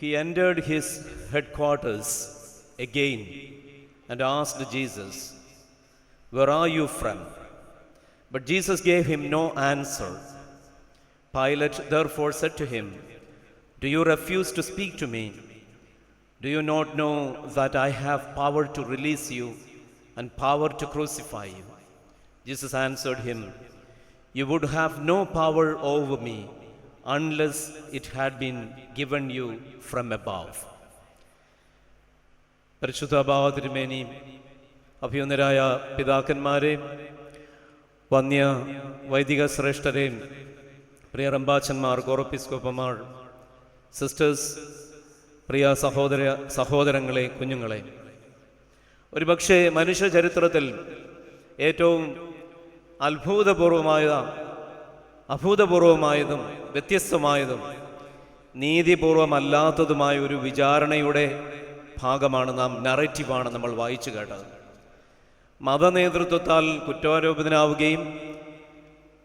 he entered his headquarters again and asked Jesus, Where are you from? But Jesus gave him no answer. Pilate therefore said to him, Do you refuse to speak to me? Do you not know that I have power to release you and power to crucify you? Jesus answered him, You would have no power over me unless it had been given you from above. പരിശുദ്ധ അഭാവ തിരുമേനിയും അഭിയുന്നരായ പിതാക്കന്മാരെയും വന്യ വൈദിക ശ്രേഷ്ഠരെയും പ്രിയ റമ്പാച്ചന്മാർ കോറപ്പിസ്കോപ്പമാർ sisters പ്രിയ സഹോദര സഹോദരങ്ങളെ കുഞ്ഞുങ്ങളെ ഒരുപക്ഷെ മനുഷ്യ ചരിത്രത്തിൽ ഏറ്റവും അത്ഭുതപൂർവമായ അഭൂതപൂർവമായതും വ്യത്യസ്തമായതും നീതിപൂർവമല്ലാത്തതുമായ ഒരു വിചാരണയുടെ ഭാഗമാണ് നാം നറേറ്റീവാണ് നമ്മൾ വായിച്ചു കേട്ടത്. മതനേതൃത്വത്താൽ കുറ്റാരോപിതനാവുകയും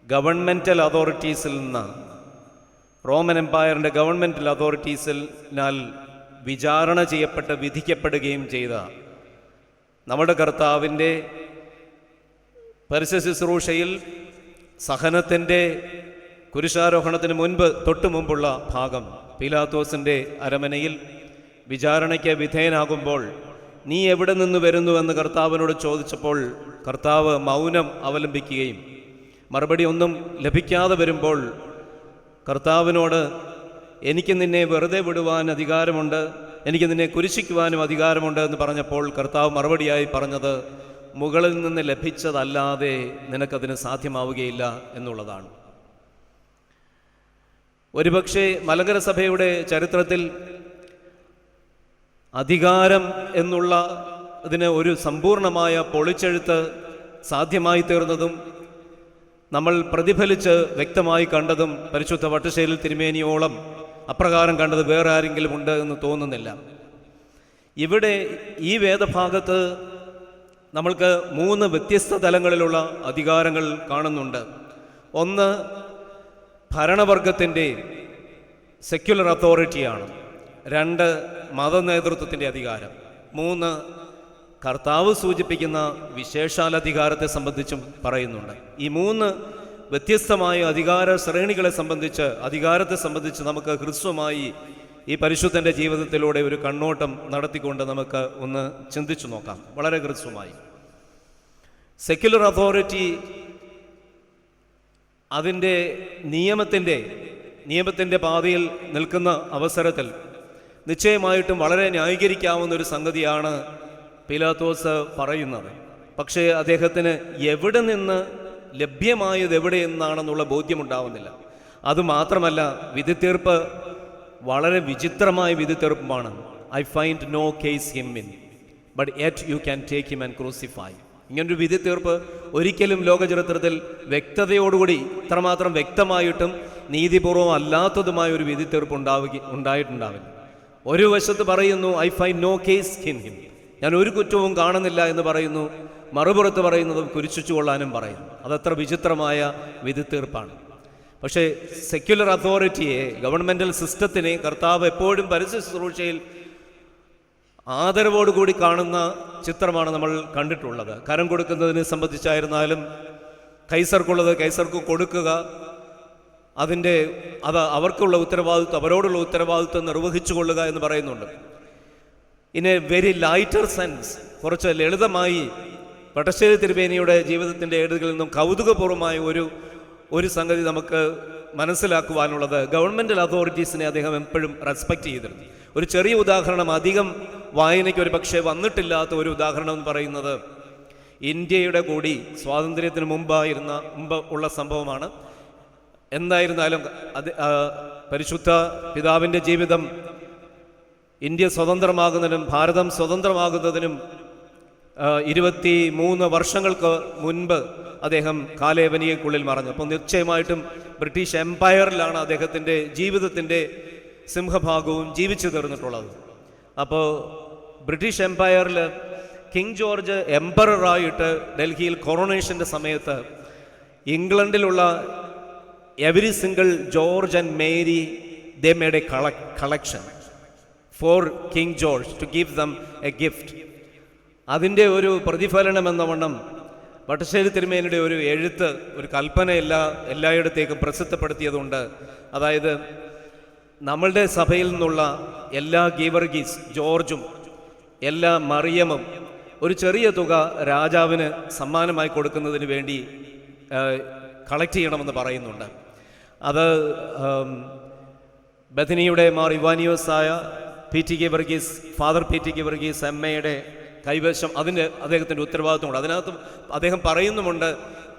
ഗവൺമെന്റൽ അതോറിറ്റീസിൽ നിന്ന് റോമൻ എംപയറിന്റെ ഗവൺമെന്റൽ അതോറിറ്റീസിനാൽ വിചാരണ ചെയ്യപ്പെട്ട് വിധിക്കപ്പെടുകയും ചെയ്ത നമ്മുടെ കർത്താവിന്റെ പരസ്യ ശുശ്രൂഷയിൽ സഹനത്തിന്റെ കുരിശാരോഹണത്തിന് മുൻപ് തൊട്ടു മുമ്പുള്ള ഭാഗം പീലാത്തോസിന്റെ അരമനയിൽ വിചാരണയ്ക്ക് വിധേയനാകുമ്പോൾ നീ എവിടെ നിന്ന് വരുന്നുവെന്ന് കർത്താവിനോട് ചോദിച്ചപ്പോൾ കർത്താവ് മൗനം അവലംബിക്കുകയും മറുപടി ഒന്നും ലഭിക്കാതെ വരുമ്പോൾ കർത്താവിനോട് എനിക്ക് നിന്നെ വെറുതെ വിടുവാൻ അധികാരമുണ്ട് എനിക്ക് നിന്നെ കുരിശിക്കുവാനും അധികാരമുണ്ട് എന്ന് പറഞ്ഞപ്പോൾ കർത്താവ് മറുപടിയായി പറഞ്ഞത് മുകളിൽ നിന്ന് ലഭിച്ചതല്ലാതെ നിനക്കതിന് സാധ്യമാവുകയില്ല എന്നുള്ളതാണ്. ഒരുപക്ഷെ മലങ്കര സഭയുടെ ചരിത്രത്തിൽ അധികാരം എന്നുള്ള അതിന് ഒരു സമ്പൂർണമായ പൊളിച്ചെഴുത്ത് സാധ്യമായി തീർന്നതും നമ്മൾ പ്രതിഫലിച്ച് വ്യക്തമായി കണ്ടതും പരിശുദ്ധ വട്ടശ്ശേരിൽ തിരുമേനിയോളം അപ്രകാരം കണ്ടത് വേറെ ആരെങ്കിലും ഉണ്ട് എന്ന് തോന്നുന്നില്ല. ഇവിടെ ഈ വേദഭാഗത്ത് നമ്മൾക്ക് മൂന്ന് വ്യത്യസ്ത തലങ്ങളിലുള്ള അധികാരങ്ങൾ കാണുന്നുണ്ട്. ഒന്ന് ഭരണവർഗത്തിന്റെ സെക്യുലർ അതോറിറ്റിയാണ് രണ്ട് മതനേതൃത്വത്തിന്റെ അധികാരം. മൂന്ന് കർത്താവ് സൂചിപ്പിക്കുന്ന വിശേഷാൽ അധികാരത്തെ സംബന്ധിച്ചും പറയുന്നുണ്ട്. ഈ മൂന്ന് വ്യത്യസ്തമായ അധികാര ശ്രേണികളെ സംബന്ധിച്ച് അധികാരത്തെ സംബന്ധിച്ച് നമുക്ക് ഹ്രസ്വമായി ഈ പരിശുദ്ധന്റെ ജീവിതത്തിലൂടെ ഒരു കണ്ണോട്ടം നടത്തിക്കൊണ്ട് നമുക്ക് ഒന്ന് ചിന്തിച്ചു നോക്കാം. വളരെ ഹ്രസ്വമായി. സെക്യുലർ അതോറിറ്റി അതിന്റെ നിയമത്തിന്റെ നിയമത്തിന്റെ പാതയിൽ നിൽക്കുന്ന അവസരത്തിൽ നിശ്ചയമായിട്ടും വളരെ ന്യായീകരിക്കാവുന്ന ഒരു സംഗതിയാണ് പിലാത്തോസ് പറയുന്നത്. പക്ഷേ അദ്ദേഹത്തിന് എവിടെ നിന്ന് ലഭ്യമായത് എവിടെ എന്നാണെന്നുള്ള ബോധ്യമുണ്ടാവുന്നില്ല. അതുമാത്രമല്ല വിധിത്തീർപ്പ് വളരെ വിചിത്രമായ വിധിത്തീർപ്പുമാണ് I find no case him in. But at you can take him and crucify. ഇങ്ങനൊരു വിധി തീർപ്പ് ഒരിക്കലും ലോക ലോകചരിത്രത്തിൽ വ്യക്തതയോടുകൂടി ഇത്രമാത്രം വ്യക്തമായിട്ടും നീതിപൂർവം അല്ലാത്തതുമായ ഒരു വിധി തീർപ്പ് ഉണ്ടാവുക ഉണ്ടായിട്ടുണ്ടാവില്ല. ഒരു വശത്ത് പറയുന്നു ഐ ഫൈ നോ കേസ് ഹിൻ ഹിം. ഞാൻ ഒരു കുറ്റവും കാണുന്നില്ല എന്ന് പറയുന്നു മറുപുറത്ത് പറയുന്നത് കുരിശിച്ചു കൊള്ളാനും പറയുന്നു. അതത്ര വിചിത്രമായ വിധി തീർപ്പാണ് പക്ഷേ സെക്യുലർ അതോറിറ്റിയെ ഗവൺമെന്റൽ സിസ്റ്റത്തിനെ കർത്താവ് എപ്പോഴും പരിസ്ഥിതി ശുശ്രൂഷയിൽ ആദരവോടുകൂടി കാണുന്ന ചിത്രമാണ് നമ്മൾ കണ്ടിട്ടുള്ളത്. കരം കൊടുക്കുന്നതിനെ സംബന്ധിച്ചായിരുന്നാലും കൈസർക്കുള്ളത് കൈസർക്ക് കൊടുക്കുക. അതിന്റെ അത് അവർക്കുള്ള ഉത്തരവാദിത്വം അവരോടുള്ള ഉത്തരവാദിത്വം നിർവഹിച്ചു കൊള്ളുക എന്ന് പറയുന്നുണ്ട്. എ വെരി ലൈറ്റർ സെൻസ് കുറച്ച് ലളിതമായി പട്ടശ്ശേരി തിരുവേനിയുടെ ജീവിതത്തിന്റെ ഏടുകളിൽ നിന്നും കൗതുകപൂർവമായ ഒരു ഒരു സംഗതി നമുക്ക് മനസ്സിലാക്കുവാനുള്ളത് ഗവൺമെന്റൽ അതോറിറ്റീസിനെ അദ്ദേഹം എപ്പോഴും റെസ്പെക്റ്റ് ചെയ്തിരുന്നു. ഒരു ചെറിയ ഉദാഹരണം അധികം വായനയ്ക്ക് ഒരു പക്ഷേ വന്നിട്ടില്ലാത്ത ഒരു ഉദാഹരണം എന്ന് പറയുന്നത് ഇന്ത്യയുടെ കൂടി സ്വാതന്ത്ര്യത്തിന് മുമ്പായിരുന്ന മുമ്പ് ഉള്ള സംഭവമാണ്. എന്തായിരുന്നാലും അത് പരിശുദ്ധ പിതാവിന്റെ ജീവിതം ഇന്ത്യ സ്വതന്ത്രമാകുന്നതിനും ഭാരതം സ്വതന്ത്രമാകുന്നതിനും ഇരുപത്തി മൂന്ന് വർഷങ്ങൾക്ക് മുൻപ് അദ്ദേഹം കാലേവനിയക്കുള്ളിൽ മറഞ്ഞു. അപ്പോൾ നിശ്ചയമായിട്ടും ബ്രിട്ടീഷ് എംപയറിലാണ് അദ്ദേഹത്തിന്റെ ജീവിതത്തിന്റെ സിംഹഭാഗവും ജീവിച്ചു തീർന്നിട്ടുള്ളത്. അപ്പോൾ ബ്രിട്ടീഷ് എംപയറിൽ കിങ് ജോർജ് എംപററായിട്ട് ഡൽഹിയിൽ കൊറോണേഷന്റെ സമയത്ത് ഇംഗ്ലണ്ടിലുള്ള every single George and Mary they made a കള collection for King George to give them a gift. അതിന്റെ ഒരു പ്രതിഫലനം എന്ന വണ്ണം വട്ടശ്ശേരി തിരുമേനിയുടെ ഒരു എഴുത്ത് ഒരു കൽപ്പന എല്ലാ എല്ലായിടത്തേക്കും പ്രസിദ്ധപ്പെടുത്തിയതുണ്ട്. അതായത് നമ്മളുടെ സഭയിൽ നിന്നുള്ള എല്ലാ ഗീവർഗീസ് ജോർജും എല്ലാ മറിയമും ഒരു ചെറിയ തുക രാജാവിന് സമ്മാനമായി കൊടുക്കുന്നതിന് വേണ്ടി കളക്ട് ചെയ്യണമെന്ന് പറയുന്നുണ്ട്. അത് ബഥിനിയുടെ Mar ഇവാനിയോസായ P T K Varghese father P T K Varghese അമ്മയുടെ കൈവശം അതിന് അദ്ദേഹത്തിന്റെ ഉത്തരവാദിത്വമുണ്ട്. അതിനകത്ത് അദ്ദേഹം പറയുന്നുമുണ്ട്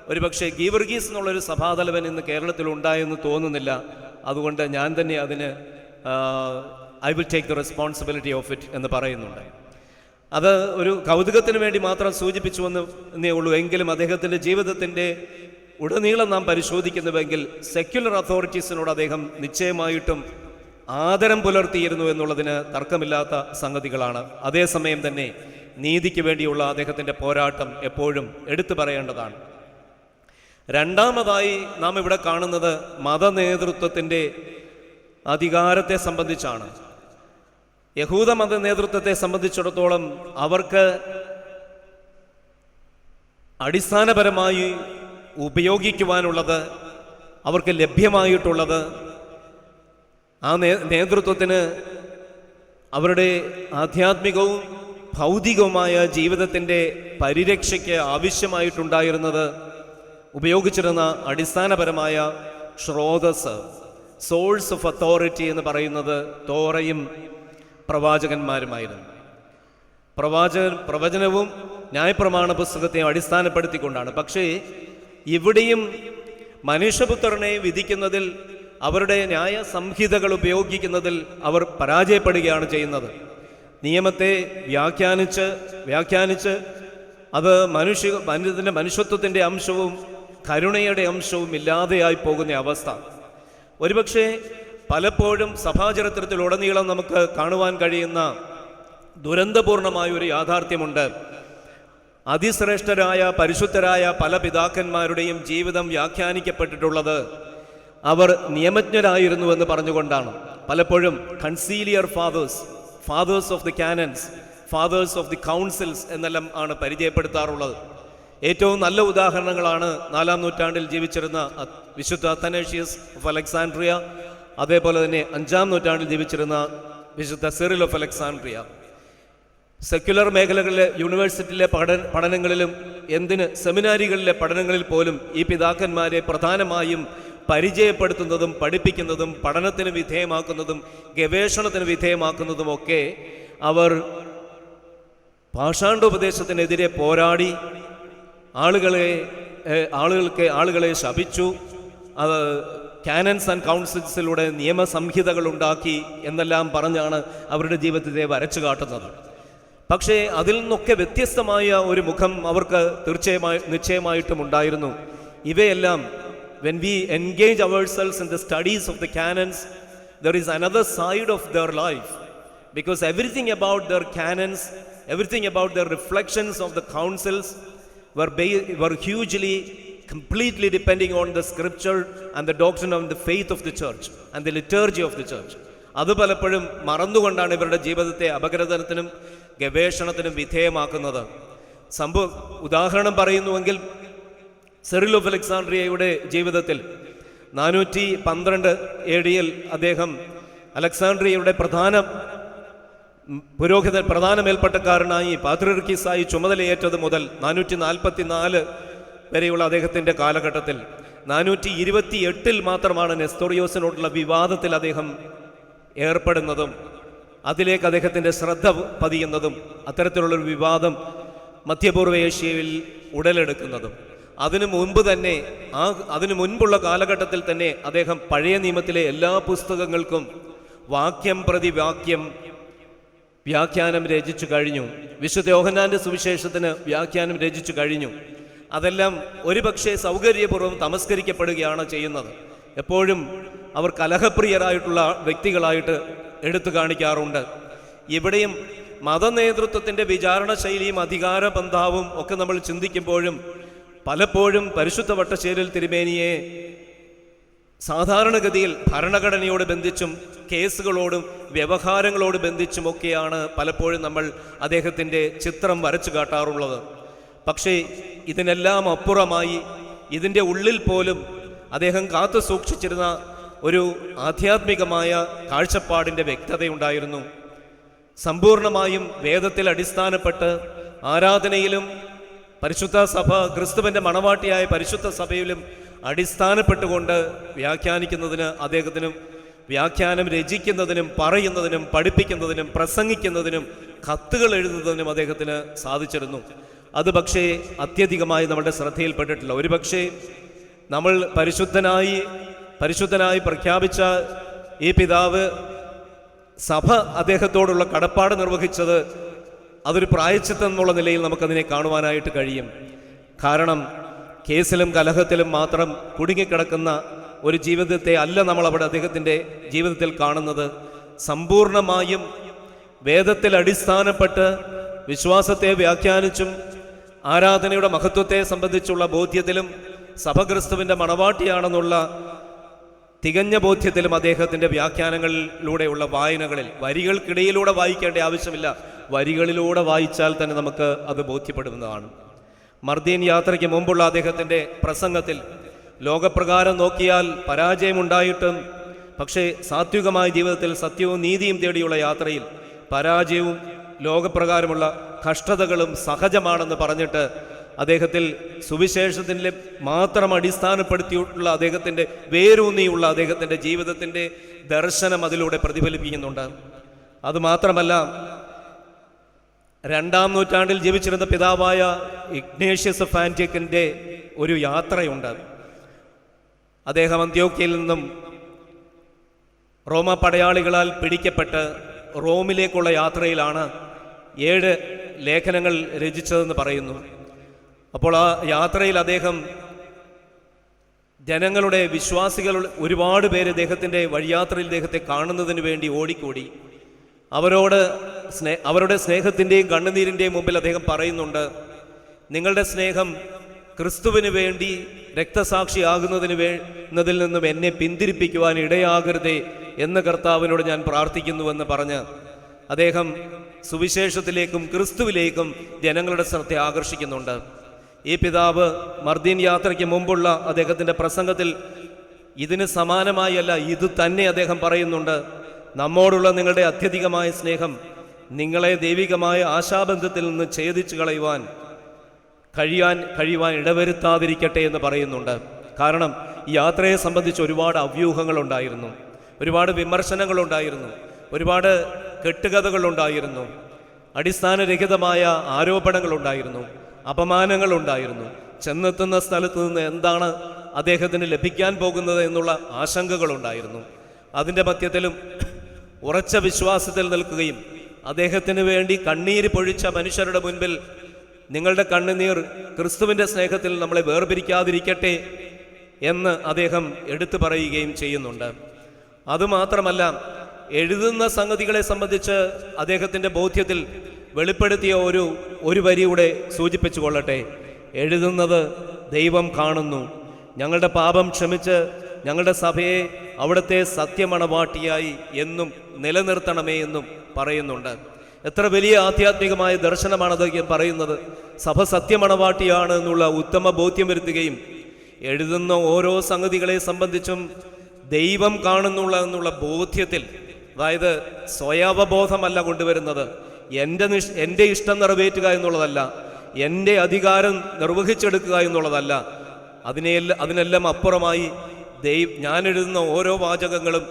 ഒരു പക്ഷേ ഗീവർഗീസ് എന്നുള്ളൊരു സഭാതലവൻ ഇന്ന് കേരളത്തിൽ ഉണ്ടായെന്ന് തോന്നുന്നില്ല. അതുകൊണ്ട് ഞാൻ തന്നെ അതിന് I will take the responsibility of it എന്ന് പറയുന്നുണ്ട്. അത് ഒരു കൗതുകത്തിന് വേണ്ടി മാത്രം സൂചിപ്പിച്ചു എന്ന് എന്നേ ഉള്ളൂ. എങ്കിലും അദ്ദേഹത്തിന്റെ ജീവിതത്തിന്റെ ഉടനീളം നാം പരിശോധിക്കുന്നുവെങ്കിൽ സെക്യുലർ അതോറിറ്റീസിനോട് അദ്ദേഹം നിശ്ചയമായിട്ടും ആദരം പുലർത്തിയിരുന്നു എന്നുള്ളതിന് തർക്കമില്ലാത്ത സംഗതികളാണ്. അതേസമയം തന്നെ നീതിക്ക് വേണ്ടിയുള്ള അദ്ദേഹത്തിന്റെ പോരാട്ടം എപ്പോഴും എടുത്തു പറയേണ്ടതാണ്. രണ്ടാമതായി നാം ഇവിടെ കാണുന്നത് മതനേതൃത്വത്തിന്റെ അധികാരത്തെ സംബന്ധിച്ചാണ്. യഹൂദ മത നേതൃത്വത്തെ സംബന്ധിച്ചിടത്തോളം അവർക്ക് അടിസ്ഥാനപരമായി ഉപയോഗിക്കുവാനുള്ളത് അവർക്ക് ലഭ്യമായിട്ടുള്ളത് ആ നേതൃത്വത്തിന് അവരുടെ ആധ്യാത്മികവും ഭൗതികവുമായ ജീവിതത്തിന്റെ പരിരക്ഷയ്ക്ക് ആവശ്യമായിട്ടുണ്ടായിരുന്നത് ഉപയോഗിച്ചിരുന്ന അടിസ്ഥാനപരമായ സ്രോതസ് സോഴ്സ് ഓഫ് അതോറിറ്റി എന്ന് പറയുന്നത് തോറയും പ്രവാചകന്മാരുമായിരുന്നു. പ്രവാചകൻ പ്രവചനവും ന്യായപ്രമാണ പുസ്തകത്തെയും അടിസ്ഥാനപ്പെടുത്തിക്കൊണ്ടാണ്. പക്ഷേ ഇവിടെയും മനുഷ്യപുത്രനെ വിധിക്കുന്നതിൽ അവരുടെ ന്യായ സംഹിതകൾ ഉപയോഗിക്കുന്നതിൽ അവർ പരാജയപ്പെടുകയാണ് ചെയ്യുന്നത്. നിയമത്തെ വ്യാഖ്യാനിച്ച് വ്യാഖ്യാനിച്ച് അത് മനുഷ്യ മനുഷ്യത്തിന്റെ മനുഷ്യത്വത്തിന്റെ അംശവും കരുണയുടെ അംശവും ഇല്ലാതെയായി പോകുന്ന അവസ്ഥ. ഒരുപക്ഷെ പലപ്പോഴും സഭാചരിത്രത്തിലുടനീളം നമുക്ക് കാണുവാൻ കഴിയുന്ന ദുരന്തപൂർണമായ ഒരു യാഥാർത്ഥ്യമുണ്ട്. അതിശ്രേഷ്ഠരായ പരിശുദ്ധരായ പല പിതാക്കന്മാരുടെയും ജീവിതം വ്യാഖ്യാനിക്കപ്പെട്ടിട്ടുള്ളത് അവർ നിയമജ്ഞരായിരുന്നു എന്ന് പറഞ്ഞുകൊണ്ടാണ്. പലപ്പോഴും conciliar fathers fathers of the canons fathers of the councils എന്നെല്ലാം ആണ് പരിചയപ്പെടുത്താറുള്ളത്. ഏറ്റവും നല്ല ഉദാഹരണങ്ങളാണ് നാലാം നൂറ്റാണ്ടിൽ ജീവിച്ചിരുന്ന വിശുദ്ധ അത്തനേഷ്യസ് ഓഫ് അലക്സാൻഡ്രിയ അതേപോലെ തന്നെ അഞ്ചാം നൂറ്റാണ്ടിൽ ജീവിച്ചിരുന്ന വിശുദ്ധ സിറിൽ ഓഫ് അലക്സാൻഡ്രിയ സെക്യുലർ മേഖലകളിലെ യൂണിവേഴ്സിറ്റിയിലെ പഠന പഠനങ്ങളിലും എന്തിന് സെമിനാരികളിലെ പഠനങ്ങളിൽ പോലും ഈ പിതാക്കന്മാരെ പ്രധാനമായും പരിചയപ്പെടുത്തുന്നതും പഠിപ്പിക്കുന്നതും പഠനത്തിന് വിധേയമാക്കുന്നതും ഗവേഷണത്തിന് വിധേയമാക്കുന്നതും ഒക്കെ അവർ ഭാഷാണ്ടോപദേശത്തിനെതിരെ പോരാടി ആളുകളെ ആളുകൾക്ക് ആളുകളെ ശപിച്ചു. അത് കാനൻസ് ആൻഡ് കൗൺസിൽസിലൂടെ നിയമസംഹിതകൾ ഉണ്ടാക്കി എന്നെല്ലാം പറഞ്ഞാണ് അവരുടെ ജീവിതത്തെ വരച്ചു കാട്ടുന്നത്. പക്ഷേ അതിൽ നിന്നൊക്കെ വ്യത്യസ്തമായ ഒരു മുഖം അവർക്ക് തീർച്ചയായും നിശ്ചയമായിട്ടും ഉണ്ടായിരുന്നു. ഇവയെല്ലാം when we engage ourselves in the studies of the canons there is another side of their life because everything about their canons, everything about their reflections of the councils were, were hugely, completely depending on the scripture and the doctrine of the faith of the church and the liturgy of the church. അത് പലപ്പോഴും മറന്നുകൊണ്ടാണ് ഇവരുടെ ജീവിതത്തെ അപകടതനത്തിനും ഗവേഷണത്തിനും വിധേയമാക്കുന്നത് സംഭവം ഉദാഹരണം പറയുന്നുവെങ്കിൽ Cyril of അലക്സാണ്ട്രിയയുടെ ജീവിതത്തിൽ നാനൂറ്റി പന്ത്രണ്ട് എ അദ്ദേഹം അലക്സാണ്ട്രിയയുടെ പ്രധാന പുരോഹിത പ്രധാന മേൽപ്പട്ടക്കാരനായി പാത്രിർക്കീസായി ചുമതലയേറ്റത് മുതൽ നാനൂറ്റി നാൽപ്പത്തി നാല് വരെയുള്ള അദ്ദേഹത്തിന്റെ കാലഘട്ടത്തിൽ നാനൂറ്റി ഇരുപത്തി എട്ടിൽ മാത്രമാണ് നെസ്തോറിയോസിനോടുള്ള വിവാദത്തിൽ അദ്ദേഹം ഏർപ്പെടുന്നതും അതിലേക്ക് അദ്ദേഹത്തിന്റെ ശ്രദ്ധ പതിയുന്നതും അത്തരത്തിലുള്ളൊരു വിവാദം മധ്യപൂർവ ഏഷ്യയിൽ ഉടലെടുക്കുന്നതും. അതിനു മുൻപ് തന്നെ ആ അതിനു മുൻപുള്ള കാലഘട്ടത്തിൽ തന്നെ അദ്ദേഹം പഴയ നിയമത്തിലെ എല്ലാ പുസ്തകങ്ങൾക്കും വാക്യം പ്രതി വാക്യം വ്യാഖ്യാനം രചിച്ചു കഴിഞ്ഞു. വിശുദ്ധ യോഹന്നാന്റെ സുവിശേഷത്തിന് വ്യാഖ്യാനം രചിച്ചു കഴിഞ്ഞു. അതെല്ലാം ഒരുപക്ഷെ സൗകര്യപൂർവം തമസ്കരിക്കപ്പെടുകയാണ് ചെയ്യുന്നത്. എപ്പോഴും അവർ കലഹപ്രിയരായിട്ടുള്ള വ്യക്തികളായിട്ട് എടുത്തു കാണിക്കാറുണ്ട്. ഇവിടെയും മതനേതൃത്വത്തിന്റെ വിചാരണ ശൈലിയും അധികാര ബന്ധാവും ഒക്കെ നമ്മൾ ചിന്തിക്കുമ്പോഴും പലപ്പോഴും പരിശുദ്ധ വട്ടശ്ശേരിൽ തിരുമേനിയെ സാധാരണഗതിയിൽ ഭരണഘടനയോട് ബന്ധിച്ചും കേസുകളോടും വ്യവഹാരങ്ങളോട് ബന്ധിച്ചുമൊക്കെയാണ് പലപ്പോഴും നമ്മൾ അദ്ദേഹത്തിന്റെ ചിത്രം വരച്ചു കാട്ടാറുള്ളത്. പക്ഷേ ഇതിനെല്ലാം അപ്പുറമായി ഇതിന്റെ ഉള്ളിൽ പോലും അദ്ദേഹം കാത്തു സൂക്ഷിച്ചിരുന്ന ഒരു ആധ്യാത്മികമായ കാഴ്ചപ്പാടിന്റെ വ്യക്തതയുണ്ടായിരുന്നു. സമ്പൂർണമായും വേദത്തിൽ അടിസ്ഥാനപ്പെട്ട് ആരാധനയിലും പരിശുദ്ധ സഭ ക്രിസ്തുവിന്റെ മണവാട്ടിയായ പരിശുദ്ധ സഭയിലും അടിസ്ഥാനപ്പെട്ടുകൊണ്ട് വ്യാഖ്യാനിക്കുന്നതിന് അദ്ദേഹത്തിനും വ്യാഖ്യാനം രചിക്കുന്നതിനും പറയുന്നതിനും പഠിപ്പിക്കുന്നതിനും പ്രസംഗിക്കുന്നതിനും കത്തുകൾ എഴുതുന്നതിനും അദ്ദേഹത്തിന് സാധിച്ചിരുന്നു. അത് പക്ഷേ അത്യധികമായി നമ്മുടെ ശ്രദ്ധയിൽപ്പെട്ടിട്ടില്ല. ഒരു പക്ഷേ നമ്മൾ പരിശുദ്ധനായി പരിശുദ്ധനായി പ്രഖ്യാപിച്ച ഈ പിതാവ് സഭ അദ്ദേഹത്തോടുള്ള കടപ്പാട് നിർവഹിച്ചത് അതൊരു പ്രായച്ചിത്തം എന്നുള്ള നിലയിൽ നമുക്കതിനെ കാണുവാനായിട്ട് കഴിയും. കാരണം കേസിലും കലഹത്തിലും മാത്രം കുടുങ്ങിക്കിടക്കുന്ന ഒരു ജീവിതത്തെ അല്ല നമ്മൾ അവിടെ അദ്ദേഹത്തിന്റെ ജീവിതത്തിൽ കാണുന്നത്. സമ്പൂർണമായും വേദത്തിൽ അടിസ്ഥാനപ്പെട്ട് വിശ്വാസത്തെ വ്യാഖ്യാനിച്ചും ആരാധനയുടെ മഹത്വത്തെ സംബന്ധിച്ചുള്ള ബോധ്യത്തിലും സഭക്രിസ്തുവിന്റെ മണവാട്ടിയാണെന്നുള്ള തികഞ്ഞ ബോധ്യത്തിലും അദ്ദേഹത്തിന്റെ വ്യാഖ്യാനങ്ങളിലൂടെയുള്ള വായനകളിൽ വരികൾക്കിടയിലൂടെ വായിക്കേണ്ട ആവശ്യമില്ല. വരികളിലൂടെ വായിച്ചാൽ തന്നെ നമുക്ക് അത് ബോധ്യപ്പെടുന്നതാണ്. മർദ്ദീൻ യാത്രയ്ക്ക് മുമ്പുള്ള അദ്ദേഹത്തിന്റെ പ്രസംഗത്തിൽ ലോകപ്രകാരം നോക്കിയാൽ പരാജയമുണ്ടായിട്ടും പക്ഷേ സാത്വികമായ ജീവിതത്തിൽ സത്യവും നീതിയും തേടിയുള്ള യാത്രയിൽ പരാജയവും ലോകപ്രകാരമുള്ള കഷ്ടതകളും സഹജമാണെന്ന് പറഞ്ഞിട്ട് അദ്ദേഹത്തിൽ സുവിശേഷത്തിന്റെ മാത്രം അടിസ്ഥാനപ്പെടുത്തിയിട്ടുള്ള അദ്ദേഹത്തിന്റെ വേരൂന്നിയുള്ള അദ്ദേഹത്തിന്റെ ജീവിതത്തിന്റെ ദർശനം അതിലൂടെ പ്രതിഫലിപ്പിക്കുന്നുണ്ട്. അതുമാത്രമല്ല രണ്ടാം നൂറ്റാണ്ടിൽ ജീവിച്ചിരുന്ന പിതാവായ ഇഗ്നേഷ്യസ് ഫാന്റിക്കിന്റെ ഒരു യാത്രയുണ്ട്. അദ്ദേഹം അന്ത്യോക്യയിൽ നിന്നും റോമ പടയാളികളാൽ പിടിക്കപ്പെട്ട് റോമിലേക്കുള്ള യാത്രയിലാണ് ഏഴ് ലേഖനങ്ങൾ രചിച്ചതെന്ന് പറയുന്നു. അപ്പോൾ ആ യാത്രയിൽ അദ്ദേഹം ജനങ്ങളുടെ വിശ്വാസികൾ ഒരുപാട് പേര് അദ്ദേഹത്തിന്റെ വഴിയാത്രയിൽ അദ്ദേഹത്തെ കാണുന്നതിന് വേണ്ടി ഓടിക്കൂടി. അവരോട് സ്നേ അവരുടെ സ്നേഹത്തിന്റെയും കണ്ണുനീരിന്റെയും മുമ്പിൽ അദ്ദേഹം പറയുന്നുണ്ട് നിങ്ങളുടെ സ്നേഹം ക്രിസ്തുവിന് വേണ്ടി രക്തസാക്ഷിയാകുന്നതിന് വേന്നതിൽ നിന്നും എന്നെ പിന്തിരിപ്പിക്കുവാൻ ഇടയാകരുതേ എന്ന് കർത്താവിനോട് ഞാൻ പ്രാർത്ഥിക്കുന്നുവെന്ന് പറഞ്ഞ് അദ്ദേഹം സുവിശേഷത്തിലേക്കും ക്രിസ്തുവിലേക്കും ജനങ്ങളുടെ ശ്രദ്ധ ആകർഷിക്കുന്നുണ്ട്. ഈ പിതാവ് മർദ്ദീൻ യാത്രയ്ക്ക് മുമ്പുള്ള അദ്ദേഹത്തിന്റെ പ്രസംഗത്തിൽ ഇതിന് സമാനമായല്ല ഇത് തന്നെ അദ്ദേഹം പറയുന്നുണ്ട് നമ്മോടുള്ള നിങ്ങളുടെ അത്യധികമായ സ്നേഹം നിങ്ങളെ ദൈവികമായ ആശാബന്ധത്തിൽ നിന്ന് ഛേദിച്ചു കളയുവാൻ കഴിയാൻ കഴിയുവാൻ ഇടവരുത്താതിരിക്കട്ടെ എന്ന് പറയുന്നുണ്ട്. കാരണം യാത്രയെ സംബന്ധിച്ച് ഒരുപാട് അവ്യൂഹങ്ങളുണ്ടായിരുന്നു ഒരുപാട് വിമർശനങ്ങളുണ്ടായിരുന്നു ഒരുപാട് കെട്ടുകഥകളുണ്ടായിരുന്നു. അടിസ്ഥാനരഹിതമായ ആരോപണങ്ങളുണ്ടായിരുന്നു. അപമാനങ്ങളുണ്ടായിരുന്നു. ചെന്നെത്തുന്ന സ്ഥലത്ത് നിന്ന് എന്താണ് അദ്ദേഹത്തിന് ലഭിക്കാൻ പോകുന്നത് എന്നുള്ള ആശങ്കകളുണ്ടായിരുന്നു. അതിന്റെ മധ്യത്തിലും ഉറച്ച വിശ്വാസത്തിൽ നിൽക്കുകയും അദ്ദേഹത്തിന് വേണ്ടി കണ്ണീര് പൊഴിച്ച മനുഷ്യരുടെ മുൻപിൽ നിങ്ങളുടെ കണ്ണുനീർ ക്രിസ്തുവിന്റെ സ്നേഹത്തിൽ നമ്മളെ വേർപിരിക്കാതിരിക്കട്ടെ എന്ന് അദ്ദേഹം എടുത്തു പറയുകയും ചെയ്യുന്നുണ്ട്. അതുമാത്രമല്ല എഴുതുന്ന സംഗതികളെ സംബന്ധിച്ച് അദ്ദേഹത്തിന്റെ ബോധ്യത്തിൽ വെളിപ്പെടുത്തിയ ഒരു ഒരു വരിയുടെ സൂചിപ്പിച്ചു കൊള്ളട്ടെ എഴുതുന്നത് ദൈവം കാണുന്നു. ഞങ്ങളുടെ പാപം ക്ഷമിച്ച് ഞങ്ങളുടെ സഭയെ അവിടുത്തെ സത്യമണവാട്ടിയായി എന്നും നിലനിർത്തണമേ എന്നും പറയുന്നുണ്ട്. എത്ര വലിയ ആധ്യാത്മികമായ ദർശനമാണത് പറയുന്നത്. സഭ സത്യമണവാട്ടിയാണ് എന്നുള്ള ഉത്തമ ബോധ്യം വരുത്തുകയും എഴുതുന്ന ഓരോ സംഗതികളെ സംബന്ധിച്ചും ദൈവം കാണുന്നുള്ള എന്നുള്ള ബോധ്യത്തിൽ അതായത് സ്വയവബോധമല്ല കൊണ്ടുവരുന്നത്. എന്റെ നിഷ് എന്റെ ഇഷ്ടം നിറവേറ്റുക എന്നുള്ളതല്ല. എന്റെ അധികാരം നിർവഹിച്ചെടുക്കുക എന്നുള്ളതല്ല. അതിനെയെല്ലാം അതിനെല്ലാം അപ്പുറമായി ദൈവ ഞാനെഴുതുന്ന ഓരോ വാചകങ്ങളും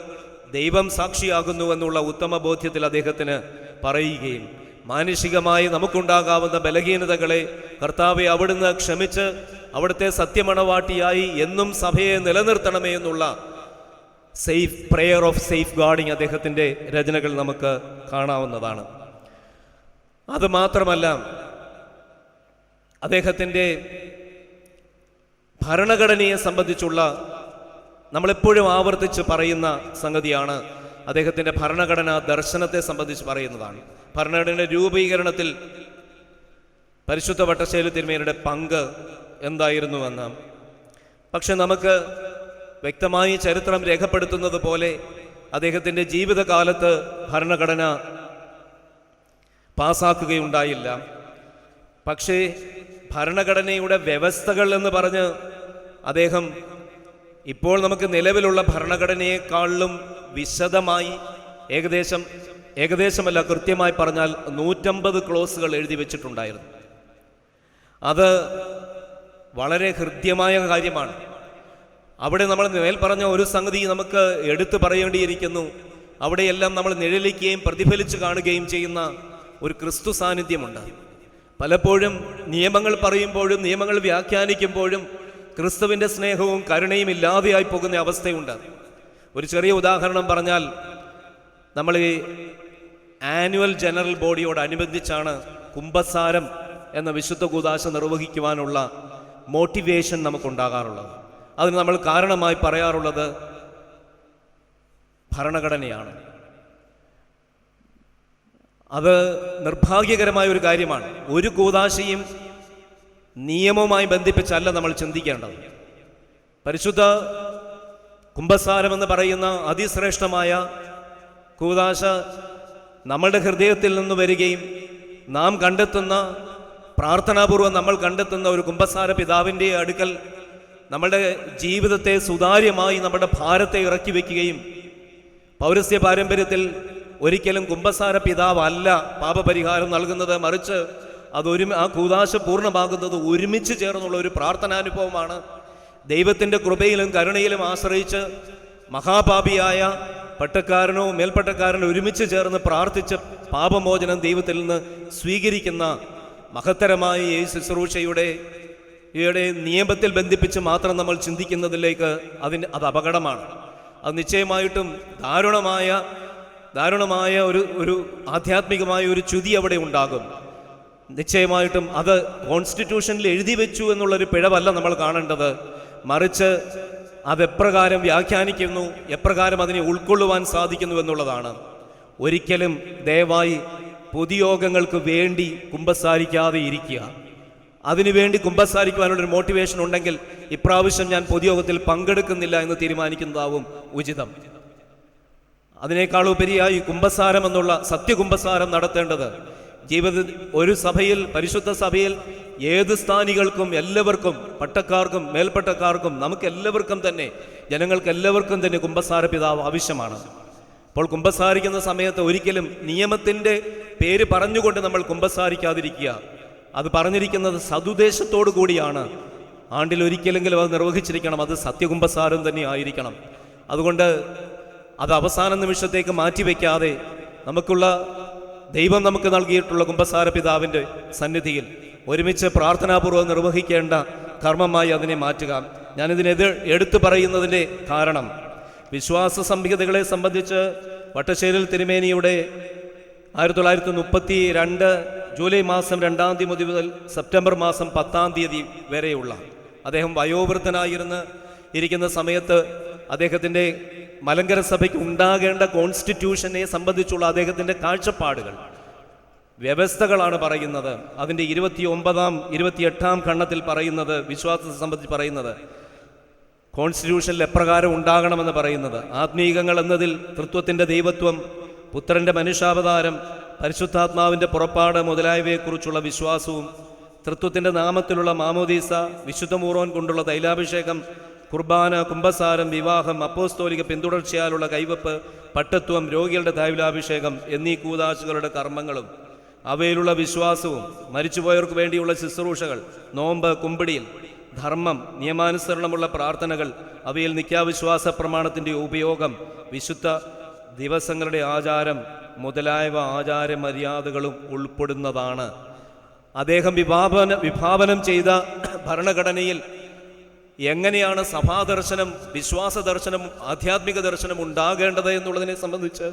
ദൈവം സാക്ഷിയാകുന്നു എന്നുള്ള ഉത്തമ ബോധ്യത്തിൽ അദ്ദേഹത്തിന് പറയുകയും മാനുഷികമായി നമുക്കുണ്ടാകാവുന്ന ബലഹീനതകളെ കർത്താവെ അവിടുന്ന് ക്ഷമിച്ച് അവിടുത്തെ സത്യമണവാട്ടിയായി എന്നും സഭയെ നിലനിർത്തണമേ എന്നുള്ള safe prayer of safeguarding അദ്ദേഹത്തിന്റെ രചനകൾ നമുക്ക് കാണാവുന്നതാണ്. അതുമാത്രമല്ല അദ്ദേഹത്തിന്റെ ഭരണഘടനയെ സംബന്ധിച്ചുള്ള നമ്മളെപ്പോഴും ആവർത്തിച്ച് പറയുന്ന സംഗതിയാണ് അദ്ദേഹത്തിന്റെ ഭരണഘടനാ ദർശനത്തെ സംബന്ധിച്ച് പറയുന്നതാണ്. ഭരണഘടനയുടെ രൂപീകരണത്തിൽ പരിശുദ്ധ വട്ടശ്ശേരി തിരുമേനിയുടെ പങ്ക് എന്തായിരുന്നുവെന്ന് പക്ഷെ നമുക്ക് വ്യക്തമായി ചരിത്രം രേഖപ്പെടുത്തുന്നത് പോലെ അദ്ദേഹത്തിന്റെ ജീവിതകാലത്ത് ഭരണഘടന പാസാക്കുകയുണ്ടായില്ല. പക്ഷേ ഭരണഘടനയുടെ വ്യവസ്ഥകൾ എന്ന് പറഞ്ഞ് അദ്ദേഹം ഇപ്പോൾ നമുക്ക് നിലവിലുള്ള ഭരണഘടനയെക്കാളിലും വിശദമായി ഏകദേശം ഏകദേശമല്ല കൃത്യമായി പറഞ്ഞാൽ നൂറ്റമ്പത് ക്ലോസുകൾ എഴുതി വെച്ചിട്ടുണ്ടായിരുന്നു. അത് വളരെ ഹൃദ്യമായ കാര്യമാണ്. അവിടെ നമ്മൾ മേൽ പറഞ്ഞ ഒരു സംഗതി നമുക്ക് എടുത്തു പറയേണ്ടിയിരിക്കുന്നു. അവിടെയെല്ലാം നമ്മൾ നിഴലിക്കുകയും പ്രതിഫലിച്ച് കാണുകയും ചെയ്യുന്ന ഒരു ക്രിസ്തു സാന്നിധ്യമുണ്ട്. പലപ്പോഴും നിയമങ്ങൾ പറയുമ്പോഴും നിയമങ്ങൾ വ്യാഖ്യാനിക്കുമ്പോഴും ക്രിസ്തുവിന്റെ സ്നേഹവും കരുണയും ഇല്ലാതെയായി പോകുന്ന അവസ്ഥയുണ്ട്. ഒരു ചെറിയ ഉദാഹരണം പറഞ്ഞാൽ നമ്മൾ ഈ ആനുവൽ ജനറൽ ബോഡിയോടനുബന്ധിച്ചാണ് കുംഭസാരം എന്ന വിശുദ്ധ കൂതാശ നിർവഹിക്കുവാനുള്ള മോട്ടിവേഷൻ നമുക്കുണ്ടാകാറുള്ളത്. അതിന് നമ്മൾ കാരണമായി പറയാറുള്ളത് ഭരണഘടനയാണ്. അത് നിർഭാഗ്യകരമായ ഒരു കാര്യമാണ്. ഒരു കൂതാശയും നിയമവുമായി ബന്ധിപ്പിച്ചല്ല നമ്മൾ ചിന്തിക്കേണ്ടത്. പരിശുദ്ധ കുംഭസാരം എന്ന് പറയുന്ന അതിശ്രേഷ്ഠമായ കൂതാശ നമ്മളുടെ ഹൃദയത്തിൽ നിന്ന് വരികയും നാം കണ്ടെത്തുന്ന പ്രാർത്ഥനാപൂർവം നമ്മൾ കണ്ടെത്തുന്ന ഒരു കുംഭസാര പിതാവിന്റെ അടുക്കൽ നമ്മുടെ ജീവിതത്തെ സുതാര്യമായി നമ്മുടെ ഭാരത്തെ ഇറക്കി വയ്ക്കുകയും പൗരസ്യ പാരമ്പര്യത്തിൽ ഒരിക്കലും കുംഭസാര പിതാവല്ല പാപപരിഹാരം നൽകുന്നത്. മറിച്ച് അതൊരു ആ കൂതാശ പൂർണമാകുന്നത് ഒരുമിച്ച് ചേർന്നുള്ള ഒരു പ്രാർത്ഥനാനുഭവമാണ്. ദൈവത്തിന്റെ കൃപയിലും കരുണയിലും ആശ്രയിച്ച് മഹാപാപിയായ പട്ടക്കാരനോ മേൽപ്പട്ടക്കാരനോ ഒരുമിച്ച് ചേർന്ന് പ്രാർത്ഥിച്ച് പാപമോചനം ദൈവത്തിൽ നിന്ന് സ്വീകരിക്കുന്ന മഹത്തരമായ ഈ ശുശ്രൂഷയുടെ ഇവയുടെ നിയമത്തിൽ ബന്ധിപ്പിച്ച് മാത്രം നമ്മൾ ചിന്തിക്കുന്നതിലേക്ക് അതിന് അത് അപകടമാണ്. അത് നിശ്ചയമായിട്ടും ദാരുണമായ ദാരുണമായ ഒരു ഒരു ആധ്യാത്മികമായ ഒരു ചുതി അവിടെ ഉണ്ടാകും. നിശ്ചയമായിട്ടും അത് കോൺസ്റ്റിറ്റ്യൂഷനിൽ എഴുതി വെച്ചു എന്നുള്ളൊരു പിഴവല്ല നമ്മൾ കാണേണ്ടത്. മറിച്ച് അതെപ്രകാരം വ്യാഖ്യാനിക്കുന്നു എപ്രകാരം അതിനെ ഉൾക്കൊള്ളുവാൻ സാധിക്കുന്നു എന്നുള്ളതാണ്. ഒരിക്കലും ദയവായി പൊതുയോഗങ്ങൾക്ക് വേണ്ടി കുമ്പസാരിക്കാതെ ഇരിക്കുക. അതിനുവേണ്ടി കുമ്പസാരിക്കുവാനുള്ളൊരു മോട്ടിവേഷൻ ഉണ്ടെങ്കിൽ ഇപ്രാവശ്യം ഞാൻ പൊതുയോഗത്തിൽ പങ്കെടുക്കുന്നില്ല എന്ന് തീരുമാനിക്കുന്നതാവും ഉചിതം. അതിനേക്കാൾ ഉപരിയായി കുംഭസാരം എന്നുള്ള സത്യകുംഭസാരം നടത്തേണ്ടത് ജീവിത ഒരു സഭയിൽ പരിശുദ്ധ സഭയിൽ ഏത് സ്ഥാനികൾക്കും എല്ലാവർക്കും പട്ടക്കാർക്കും മേൽപ്പട്ടക്കാർക്കും നമുക്ക് എല്ലാവർക്കും തന്നെ ജനങ്ങൾക്ക് എല്ലാവർക്കും തന്നെ കുംഭസാര പിതാവ് ആവശ്യമാണ്. അപ്പോൾ കുംഭസാരിക്കുന്ന സമയത്ത് ഒരിക്കലും നിയമത്തിന്റെ പേര് പറഞ്ഞുകൊണ്ട് നമ്മൾ കുംഭസാരിക്കാതിരിക്കുക അത് പറഞ്ഞിരിക്കുന്നത് സതുദ്ദേശത്തോടു കൂടിയാണ്. ആണ്ടിൽ ഒരിക്കലെങ്കിലും അത് നിർവഹിച്ചിരിക്കണം. അത് സത്യകുംഭസാരം തന്നെ ആയിരിക്കണം. അതുകൊണ്ട് അത് അവസാന നിമിഷത്തേക്ക് മാറ്റിവെക്കാതെ നമുക്കുള്ള ദൈവം നമുക്ക് നൽകിയിട്ടുള്ള കുംഭസാര പിതാവിന്റെ സന്നിധിയിൽ ഒരുമിച്ച് പ്രാർത്ഥനാപൂർവം നിർവഹിക്കേണ്ട കർമ്മമായി അതിനെ മാറ്റുക. ഞാനിതിനെതിർ എടുത്തു പറയുന്നതിന്റെ കാരണം വിശ്വാസ സംഹിതകളെ സംബന്ധിച്ച് വട്ടശ്ശേരിൽ തിരുമേനിയുടെ ആയിരത്തി തൊള്ളായിരത്തി മുപ്പത്തി രണ്ട് ജൂലൈ മാസം രണ്ടാം തീയതി മുതൽ സെപ്റ്റംബർ മാസം പത്താം തീയതി വരെയുള്ള അദ്ദേഹം വയോവൃദ്ധനായിരുന്ന് ഇരിക്കുന്ന സമയത്ത് അദ്ദേഹത്തിന്റെ മലങ്കര സഭയ്ക്ക് ഉണ്ടാകേണ്ട കോൺസ്റ്റിറ്റ്യൂഷനെ സംബന്ധിച്ചുള്ള അദ്ദേഹത്തിന്റെ കാഴ്ചപ്പാടുകൾ വ്യവസ്ഥകളാണ് പറയുന്നത്. അതിന്റെ ഇരുപത്തി ഒമ്പതാം ഇരുപത്തിയെട്ടാം ഖണ്ഡത്തിൽ പറയുന്നത് വിശ്വാസത്തെ സംബന്ധിച്ച് പറയുന്നത് കോൺസ്റ്റിറ്റ്യൂഷനിൽ എപ്രകാരം ഉണ്ടാകണമെന്ന് പറയുന്നത്. ആത്മീകങ്ങൾ എന്നതിൽ തൃത്വത്തിന്റെ ദൈവത്വം പുത്രന്റെ മനുഷ്യാവതാരം പരിശുദ്ധാത്മാവിന്റെ പുറപ്പാട് മുതലായവയെക്കുറിച്ചുള്ള വിശ്വാസവും തൃത്വത്തിന്റെ നാമത്തിലുള്ള മാമോദീസ വിശുദ്ധമൂറോൻ കൊണ്ടുള്ള തൈലാഭിഷേകം കുർബാന കുംഭസാരം വിവാഹം അപ്പോസ്തോലിക പിന്തുടർച്ചയാലുള്ള കൈവപ്പ് പട്ടത്വം രോഗികളുടെ തൈലാഭിഷേകം എന്നീ കൂതാശുകളുടെ കർമ്മങ്ങളും അവയിലുള്ള വിശ്വാസവും മരിച്ചുപോയവർക്ക് വേണ്ടിയുള്ള ശുശ്രൂഷകൾ നോമ്പ് കുമ്പിടിയിൽ ധർമ്മം നിയമാനുസരണമുള്ള പ്രാർത്ഥനകൾ അവയിൽ നിത്യാവിശ്വാസ പ്രമാണത്തിന്റെ ഉപയോഗം വിശുദ്ധ ദിവസങ്ങളുടെ ആചാരം മുതലായവ ആചാര മര്യാദകളും ഉൾപ്പെടുന്നതാണ്. അദ്ദേഹം വിഭാവന വിഭാവനം ചെയ്ത ഭരണഘടനയിൽ എങ്ങനെയാണ് സഭാദർശനം വിശ്വാസ ദർശനം ആധ്യാത്മിക ദർശനം ഉണ്ടാകേണ്ടത് എന്നുള്ളതിനെ സംബന്ധിച്ച്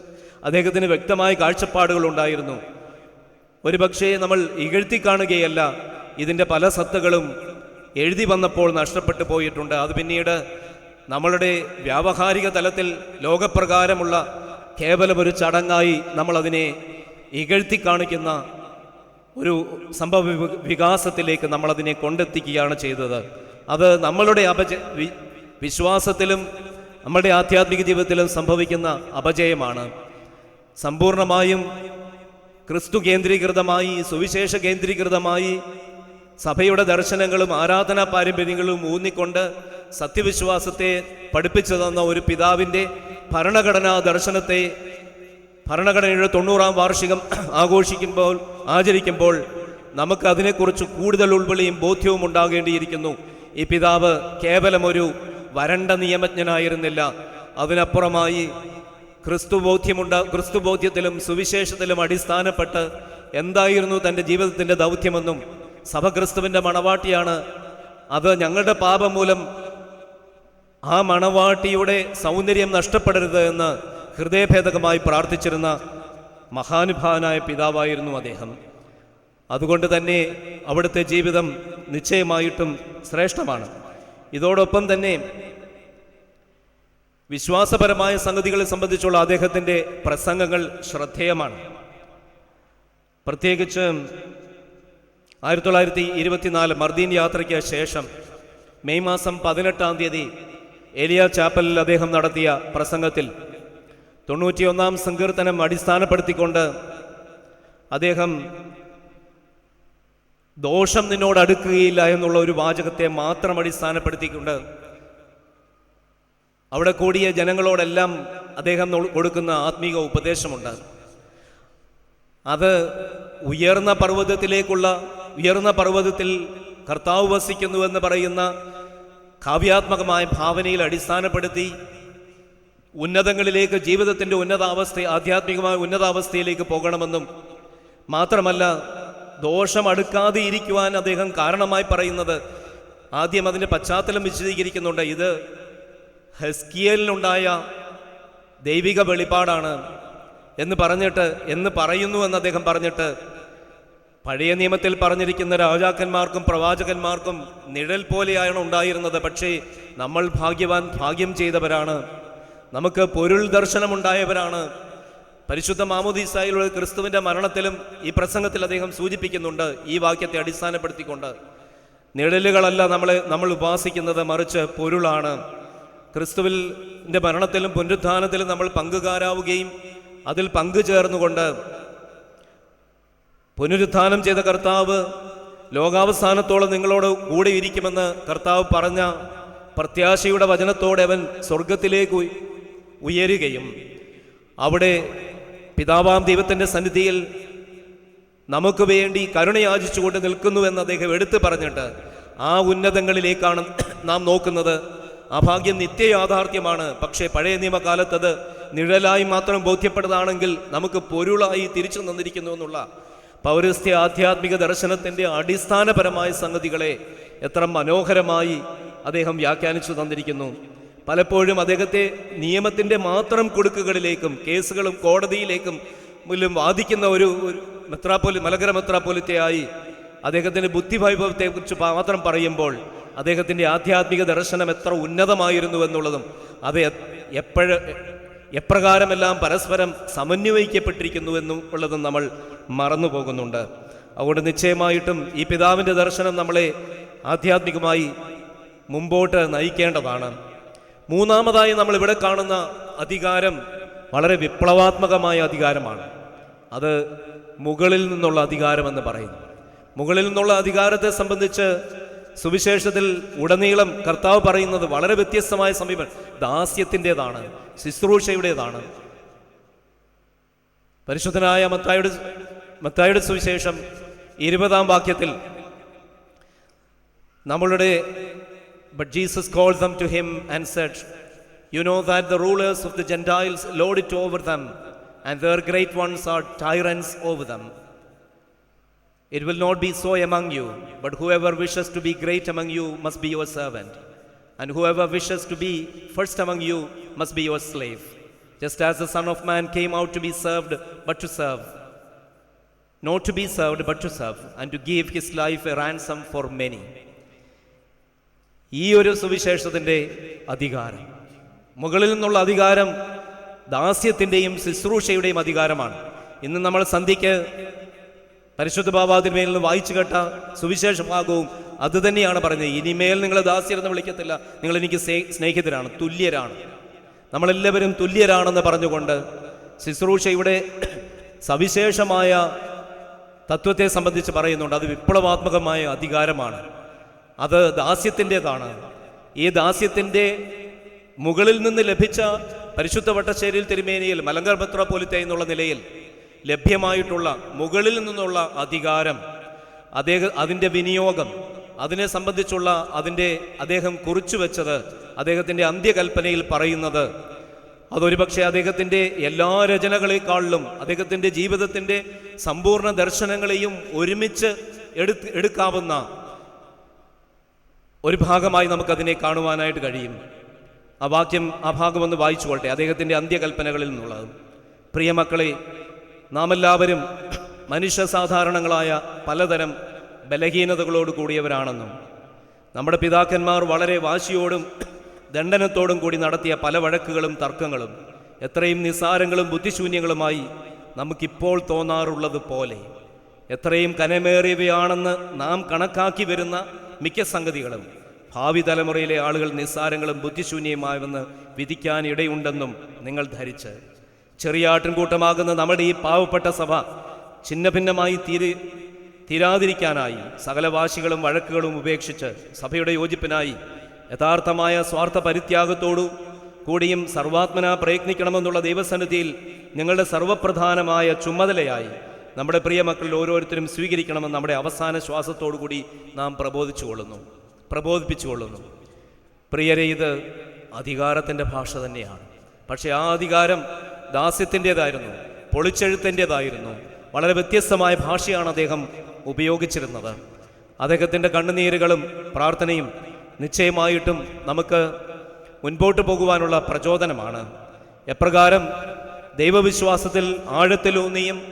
അദ്ദേഹത്തിന് വ്യക്തമായ കാഴ്ചപ്പാടുകൾ ഉണ്ടായിരുന്നു. ഒരുപക്ഷേ നമ്മൾ ഇകഴ്ത്തി കാണുകയല്ല ഇതിന്റെ പല സത്തകളും എഴുതി വന്നപ്പോൾ നഷ്ടപ്പെട്ടു പോയിട്ടുണ്ട്. അത് പിന്നീട് നമ്മളുടെ വ്യാവഹാരിക തലത്തിൽ ലോകപ്രകാരമുള്ള കേവലം ഒരു ചടങ്ങായി നമ്മളതിനെ ഇകഴ്ത്തി കാണിക്കുന്ന ഒരു സംഭവ വിക- വികാസത്തിലേക്ക് നമ്മളതിനെ കൊണ്ടെത്തിക്കുകയാണ് ചെയ്തത്. അത് നമ്മളുടെ അപജ വിശ്വാസത്തിലും നമ്മുടെ ആധ്യാത്മിക ജീവിതത്തിലും സംഭവിക്കുന്ന അപജയമാണ്. സമ്പൂർണമായും ക്രിസ്തു കേന്ദ്രീകൃതമായി സുവിശേഷ കേന്ദ്രീകൃതമായി സഭയുടെ ദർശനങ്ങളും ആരാധനാ പാരമ്പര്യങ്ങളും ഊന്നിക്കൊണ്ട് സത്യവിശ്വാസത്തെ പഠിപ്പിച്ചു തന്ന ഒരു പിതാവിന്റെ ഭരണഘടനാ ദർശനത്തെ ഭരണഘടനയുടെ തൊണ്ണൂറാം വാർഷികം ആഘോഷിക്കുമ്പോൾ ആചരിക്കുമ്പോൾ നമുക്ക് അതിനെക്കുറിച്ച് കൂടുതൽ ഉൾവിളിയും ബോധ്യവും ഉണ്ടാകേണ്ടിയിരിക്കുന്നു. ഈ പിതാവ് കേവലമൊരു വരണ്ട നിയമജ്ഞനായിരുന്നില്ല. അതിനപ്പുറമായി ക്രിസ്തു ക്രിസ്തുബോധ്യത്തിലും ക്രിസ്തു ബോധ്യത്തിലും സുവിശേഷത്തിലും അടിസ്ഥാനപ്പെട്ട് എന്തായിരുന്നു തന്റെ ജീവിതത്തിന്റെ ദൗത്യമെന്നും സഭ ക്രിസ്തുവിന്റെ മണവാട്ടിയാണ്. അത് ഞങ്ങളുടെ പാപം മൂലം ആ മണവാട്ടിയുടെ സൗന്ദര്യം നഷ്ടപ്പെടരുത് എന്ന് ഹൃദയഭേദകമായി പ്രാർത്ഥിച്ചിരുന്ന മഹാനുഭാവനായ പിതാവായിരുന്നു അദ്ദേഹം. അതുകൊണ്ട് തന്നെ അവിടുത്തെ ജീവിതം നിശ്ചയമായിട്ടും ശ്രേഷ്ഠമാണ്. ഇതോടൊപ്പം തന്നെ വിശ്വാസപരമായ സംഗതികളെ സംബന്ധിച്ചുള്ള അദ്ദേഹത്തിന്റെ പ്രസംഗങ്ങൾ ശ്രദ്ധേയമാണ്. പ്രത്യേകിച്ച് ആയിരത്തി തൊള്ളായിരത്തി ഇരുപത്തിനാല് മർദീൻ യാത്രയ്ക്ക് ശേഷം മെയ് മാസം പതിനെട്ടാം തീയതി എലിയ ചാപ്പലിൽ അദ്ദേഹം നടത്തിയ പ്രസംഗത്തിൽ തൊണ്ണൂറ്റിയൊന്നാം സങ്കീർത്തനം അടിസ്ഥാനപ്പെടുത്തിക്കൊണ്ട് അദ്ദേഹം ദോഷം നിന്നോട് അടുക്കുകയില്ല എന്നുള്ള ഒരു വാചകത്തെ മാത്രം അടിസ്ഥാനപ്പെടുത്തിക്കൊണ്ട് അവിടെ കൂടിയ ജനങ്ങളോടെല്ലാം അദ്ദേഹം കൊടുക്കുന്ന ആത്മീക ഉപദേശമുണ്ട്. അത് ഉയർന്ന പർവതത്തിലേക്കുള്ള ഉയർന്ന പർവതത്തിൽ കർത്താവ് വസിക്കുന്നുവെന്ന് പറയുന്ന കാവ്യാത്മകമായ ഭാവനയിൽ അടിസ്ഥാനപ്പെടുത്തി ഉന്നതങ്ങളിലേക്ക് ജീവിതത്തിന്റെ ഉന്നതാവസ്ഥ ആധ്യാത്മികമായ ഉന്നതാവസ്ഥയിലേക്ക് പോകണമെന്നും മാത്രമല്ല ദോഷം അടുക്കാതെ ഇരിക്കുവാൻ അദ്ദേഹം കാരണമായി പറയുന്നത് ആദ്യം അതിന്റെ പശ്ചാത്തലം വിശദീകരിക്കുന്നുണ്ട്. ഇത് ഹെസ്കിയലിനുണ്ടായ ദൈവിക വെളിപ്പാടാണ് എന്ന് പറഞ്ഞിട്ട് എന്ന് പറയുന്നു എന്ന് അദ്ദേഹം പറഞ്ഞിട്ട് പഴയ നിയമത്തിൽ പറഞ്ഞിരിക്കുന്ന രാജാക്കന്മാർക്കും പ്രവാചകന്മാർക്കും നിഴൽ പോലെയാണ് ഉണ്ടായിരുന്നത്. പക്ഷേ നമ്മൾ ഭാഗ്യവാൻ ഭാഗ്യം ചെയ്തവരാണ്. നമുക്ക് പൊരുൾ ദർശനമുണ്ടായവരാണ്. പരിശുദ്ധ മാമോദീസായിലുള്ള ക്രിസ്തുവിന്റെ മരണത്തിലും ഈ പ്രസംഗത്തിൽ അദ്ദേഹം സൂചിപ്പിക്കുന്നുണ്ട് ഈ വാക്യത്തെ അടിസ്ഥാനപ്പെടുത്തിക്കൊണ്ട്. നിഴലുകളല്ല നമ്മൾ നമ്മൾ ഉപാസിക്കുന്നത് മറിച്ച് പൊരുളാണ്. ക്രിസ്തുവിന്റെ മരണത്തിലും പുനരുദ്ധാനത്തിലും നമ്മൾ പങ്കുകാരാവുകയും അതിൽ പങ്കുചേർന്നുകൊണ്ട് പുനരുത്ഥാനം ചെയ്ത കർത്താവ് ലോകാവസാനത്തോളം നിങ്ങളോട് കൂടെ ഇരിക്കുമെന്ന് കർത്താവ് പറഞ്ഞ പ്രത്യാശയുടെ വചനത്തോടെ അവൻ സ്വർഗത്തിലേക്ക് ഉയ- ഉയരുകയും അവിടെ പിതാവാം ദൈവത്തിന്റെ സന്നിധിയിൽ നമുക്ക് വേണ്ടി കരുണയാചിച്ചുകൊണ്ട് നിൽക്കുന്നുവെന്ന് അദ്ദേഹം എടുത്തു പറഞ്ഞിട്ട് ആ ഉന്നതങ്ങളിലേക്കാണ് നാം നോക്കുന്നത്. ആ ഭാഗ്യം നിത്യയാഥാർത്ഥ്യമാണ്. പക്ഷേ പഴയ നിയമകാലത്തത് നിഴലായി മാത്രം ബോധ്യപ്പെട്ടതാണെങ്കിൽ നമുക്ക് പൊരുളായി തിരിച്ചു തന്നിരിക്കുന്നു എന്നുള്ള പൗരസ്ത്യ ആധ്യാത്മിക ദർശനത്തിന്റെ അടിസ്ഥാനപരമായ സംഗതികളെ എത്ര മനോഹരമായി അദ്ദേഹം വ്യാഖ്യാനിച്ചു തന്നിരിക്കുന്നു. പലപ്പോഴും അദ്ദേഹത്തെ നിയമത്തിന്റെ മാത്രം കുടുക്കുകളിലേക്കും കേസുകളും കോടതിയിലേക്കും മുല്ലും വാദിക്കുന്ന ഒരു മെത്രാപ്പൊലി മലകര മെത്രാപ്പൊലിത്തയായി അദ്ദേഹത്തിന്റെ ബുദ്ധിവൈഭവത്തെക്കുറിച്ച് മാത്രം പറയുമ്പോൾ അദ്ദേഹത്തിന്റെ ആധ്യാത്മിക ദർശനം എത്ര ഉന്നതമായിരുന്നു എന്നുള്ളതും അത് എപ്പോഴ എപ്രകാരമെല്ലാം പരസ്പരം സമന്വയിക്കപ്പെട്ടിരിക്കുന്നു എന്നുള്ളതും നമ്മൾ മറന്നു പോകുന്നുണ്ട്. അതുകൊണ്ട് നിശ്ചയമായിട്ടും ഈ പിതാവിന്റെ ദർശനം നമ്മളെ ആധ്യാത്മികമായി മുമ്പോട്ട് നയിക്കേണ്ടതാണ്. മൂന്നാമതായി നമ്മൾ ഇവിടെ കാണുന്ന അധികാരം വളരെ വിപ്ലവാത്മകമായ അധികാരമാണ്. അത് മുകളിൽ നിന്നുള്ള അധികാരമെന്ന് പറയുന്നു. മുകളിൽ നിന്നുള്ള അധികാരത്തെ സംബന്ധിച്ച് സുവിശേഷത്തിൽ ഉടനീളം കർത്താവ് പറയുന്നത് വളരെ വ്യത്യസ്തമായ സമീപനം. ദാസ്യത്തിന്റെതാണ് ശുശ്രൂഷയുടേതാണ്. പരിശുദ്ധനായ മത്തായുടെ മത്തായുടെ സുവിശേഷം ഇരുപതാം വാക്യത്തിൽ നമ്മളുടെ but Jesus call them to him and said you know that the rulers of the Gentiles lord it over them and their great ones are tyrants over them It will not be so among you, but whoever wishes to be great among you must be your servant, and whoever wishes to be first among you must be your slave. Just as the Son of Man came out to be served, but to serve. Not to be served, but to serve, and to give his life a ransom for many. ഈ ഒരു സുവിശേഷത്തിന്റെ അധികാരം മുകളിൽ നിന്നുള്ള അധികാരം ദാസ്യത്തിന്റെയും ശുശ്രൂഷയുടെയും അധികാരമാണ്. ഇന്ന് നമ്മൾ സന്ധ്യയ്ക്ക് പരിശുദ്ധ ബാബാതിന്മേൽ നിന്ന് വായിച്ചു കേട്ട സുവിശേഷ ഭാഗവും അത് തന്നെയാണ് പറഞ്ഞത് ഇനിമേൽ നിങ്ങൾ ദാസ്യരെന്ന് വിളിക്കത്തില്ല. നിങ്ങൾ എനിക്ക് സ്നേ- സ്നേഹിതരാണ് തുല്യരാണ്. നമ്മളെല്ലാവരും തുല്യരാണെന്ന് പറഞ്ഞുകൊണ്ട് ശുശ്രൂഷയുടെ സവിശേഷമായ തത്വത്തെ സംബന്ധിച്ച് പറയുന്നുണ്ട്. അത് വിപ്ലവാത്മകമായ അധികാരമാണ്. അത് ദാസ്യത്തിന്റെതാണ്. ഈ ദാസ്യത്തിന്റെ മുകളിൽ നിന്ന് ലഭിച്ച പരിശുദ്ധ വട്ടശ്ശേരിയിൽ തിരുമേനിയിൽ മലങ്കർ മെത്രോപൊലിത്ത എന്നുള്ള നിലയിൽ ലഭ്യമായിട്ടുള്ള മുകളിൽ നിന്നുള്ള അധികാരം അദ്ദേഹം അതിന്റെ വിനിയോഗം അതിനെ സംബന്ധിച്ചുള്ള അതിന്റെ അദ്ദേഹം കുറിച്ചു വെച്ചത് അദ്ദേഹത്തിന്റെ അന്ത്യകൽപ്പനയിൽ പറയുന്നത് അതൊരുപക്ഷെ അദ്ദേഹത്തിന്റെ എല്ലാ രചനകളെക്കാളിലും അദ്ദേഹത്തിന്റെ ജീവിതത്തിന്റെ സമ്പൂർണ ദർശനങ്ങളെയും ഒരുമിച്ച് എടുത്ത് എടുക്കാവുന്ന ഒരു ഭാഗമായി നമുക്കതിനെ കാണുവാനായിട്ട് കഴിയും. ആ വാക്യം ആ ഭാഗം ഒന്ന് വായിച്ചു കൊള്ളട്ടെ അദ്ദേഹത്തിന്റെ അന്ത്യകൽപ്പനകളിൽ നിന്നുള്ളത്. പ്രിയമക്കളെ നാം എല്ലാവരും മനുഷ്യ സാധാരണങ്ങളായ പലതരം ബലഹീനതകളോട് കൂടിയവരാണെന്നും നമ്മുടെ പിതാക്കന്മാർ വളരെ വാശിയോടും ദണ്ഡനത്തോടും കൂടി നടത്തിയ പല വഴക്കുകളും തർക്കങ്ങളും എത്രയും നിസ്സാരങ്ങളും ബുദ്ധിശൂന്യങ്ങളുമായി നമുക്കിപ്പോൾ തോന്നാറുള്ളത് പോലെ എത്രയും കനമേറിയവയാണെന്ന് നാം കണക്കാക്കി വരുന്ന മിക്ക സംഗതികളും ഭാവി തലമുറയിലെ ആളുകൾ നിസ്സാരങ്ങളും ബുദ്ധിശൂന്യമായെന്ന് വിധിക്കാൻ ഇടയുണ്ടെന്നും നിങ്ങൾ ധരിച്ച്. ചെറിയ ആട്ടിൻകൂട്ടമാകുന്ന നമ്മുടെ ഈ പാവപ്പെട്ട സഭ ഛിന്നഭിന്നമായി തീരെ തീരാതിരിക്കാനായി സകല വാശികളും വഴക്കുകളും ഉപേക്ഷിച്ച് സഭയുടെ യോജിപ്പിനായി യഥാർത്ഥമായ സ്വാർത്ഥ പരിത്യാഗത്തോടു കൂടിയും സർവാത്മന പ്രയത്നിക്കണമെന്നുള്ള ദൈവസന്നിധിയിൽ ഞങ്ങളുടെ സർവപ്രധാനമായ ചുമതലയായി നമ്മുടെ പ്രിയ മക്കളിൽ ഓരോരുത്തരും സ്വീകരിക്കണമെന്ന് നമ്മുടെ അവസാന ശ്വാസത്തോടു കൂടി നാം പ്രബോധിച്ചു കൊള്ളുന്നു പ്രബോധിപ്പിച്ചു കൊള്ളുന്നു പ്രിയരെ ഇത് അധികാരത്തിന്റെ ഭാഷ തന്നെയാണ്. പക്ഷേ ആ അധികാരം ദാസ്യത്തിന്റേതായിരുന്നു പൊളിച്ചെഴുത്തിന്റെതായിരുന്നു വളരെ വ്യത്യസ്തമായ ഭാഷയാണ് അദ്ദേഹം ഉപയോഗിച്ചിരുന്നത്. അദ്ദേഹത്തിന്റെ കണ്ണുനീരുകളും പ്രാർത്ഥനയും നിശ്ചയമായിട്ടും നമുക്ക് മുൻപോട്ട് പോകുവാനുള്ള പ്രചോദനമാണ്. എപ്രകാരം ദൈവവിശ്വാസത്തിൽ ആഴത്തിലൂന്നിയും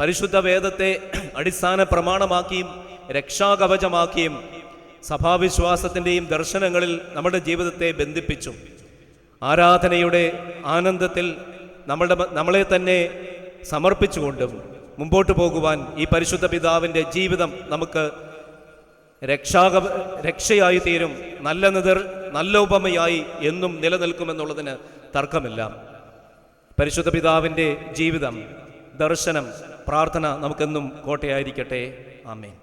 പരിശുദ്ധ വേദത്തെ അടിസ്ഥാന പ്രമാണമാക്കിയും രക്ഷാകവചമാക്കിയും സഭാവിശ്വാസത്തിന്റെയും ദർശനങ്ങളിൽ നമ്മുടെ ജീവിതത്തെ ബന്ധിപ്പിച്ചു. ആരാധനയുടെ ആനന്ദത്തിൽ നമ്മളുടെ നമ്മളെ തന്നെ സമർപ്പിച്ചുകൊണ്ടും മുമ്പോട്ട് പോകുവാൻ ഈ പരിശുദ്ധ പിതാവിന്റെ ജീവിതം നമുക്ക് രക്ഷാക രക്ഷയായി തീരും. നല്ല നിതർ നല്ല ഉപമയായി എന്നും നിലനിൽക്കുമെന്നുള്ളതിന് തർക്കമില്ല. പരിശുദ്ധ പിതാവിന്റെ ജീവിതം ദർശനം പ്രാർത്ഥന നമുക്കെന്നും കോട്ടയായിരിക്കട്ടെ. ആമേൻ.